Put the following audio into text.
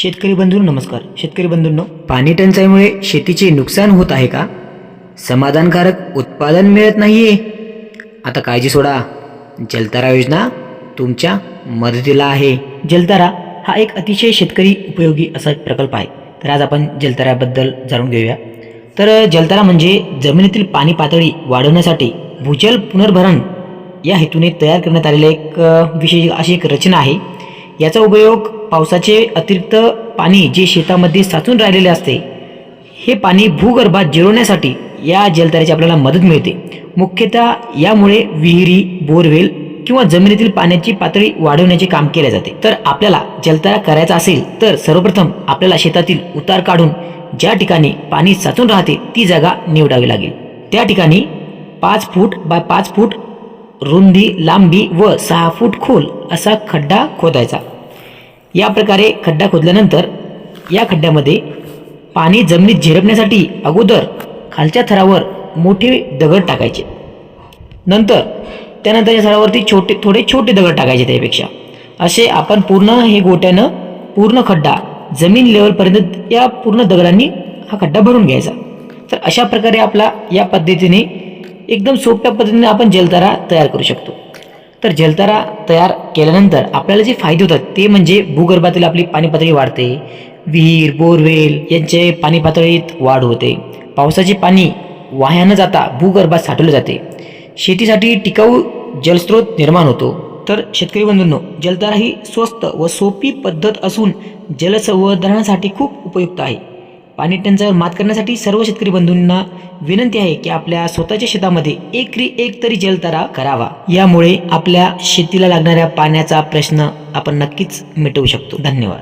शेतकरी बंधू नमस्कार. शेतकरी बंधूंनो पाणी टंचाईमुळे शेतीचे नुकसान होत आहे का? समाधानकारक उत्पादन मिळत नाहीये. आता काळजी सोडा. जलतारा योजना तुमच्या मदतीला आहे. जलतारा हा एक अतिशय शेतकरी उपयोगी असा प्रकल्प आहे. तर आज आपण जलताऱ्याबद्दल जाणून घेऊया. तर जलतारा म्हणजे जमिनीतील पाणी पातळी वाढवण्यासाठी भूजल पुनर्भरण या हेतूने तयार करण्यात आलेली एक विशेष अशी एक रचना आहे. याचा उपयोग पावसाचे अतिरिक्त पाणी जे शेतामध्ये साचून राहिलेले असते हे पाणी भूगर्भात जिरवण्यासाठी या जलतऱ्याची आपल्याला मदत मिळते. मुख्यतः यामुळे विहिरी बोरवेल किंवा जमिनीतील पाण्याची पातळी वाढवण्याचे काम केले जाते. तर आपल्याला जलतरा करायचा असेल तर सर्वप्रथम आपल्याला शेतातील उतार काढून ज्या ठिकाणी पाणी साचून राहते ती जागा निवडावी लागेल. त्या ठिकाणी पाच फूट बाय पाच फूट रुंदी लांबी व सहा फूट खोल असा खड्डा खोदायचा. या प्रकारे खड्डा खोदल्यानंतर या खड्ड्यामध्ये पाणी जमिनीत झिरपण्यासाठी अगोदर खालच्या थरावर मोठे दगड टाकायचे. नंतर त्यानंतरच्या थरावरती छोटे थोडे छोटे दगड टाकायचे त्यापेक्षा. असे आपण पूर्ण हे गोट्यानं पूर्ण खड्डा जमीन लेवलपर्यंत या पूर्ण दगडांनी हा खड्डा भरून घ्यायचा. तर अशा प्रकारे आपला या पद्धतीने एकदम सोप्या पद्धतीने आपण जलतारा तयार करू शकतो. तर जलतारा तयार केल्यानंतर आपल्याला जे फायदे होतात ते म्हणजे भूगर्भातील आपली पाणी पातळी वाढते. विहीर बोरवेल यांचे पाणी पातळीत वाढ होते. पावसाचे पाणी वाह्या न जाता भूगर्भात साठवले जाते. शेतीसाठी टिकाऊ जलस्रोत निर्माण होतो. तर शेतकरी बंधूंनो जलतारा ही स्वस्त व सोपी पद्धत असून जलसंवर्धनासाठी खूप उपयुक्त आहे. पाणी टंचाईवर मात करण्यासाठी सर्व शेतकरी बंधूंना विनंती आहे की आपल्या स्वतःच्या शेतामध्ये एकरी एक तरी जलतारा करावा. यामुळे आपल्या शेतीला लागणाऱ्या पाण्याचा प्रश्न आपण नक्कीच मिटवू शकतो. धन्यवाद.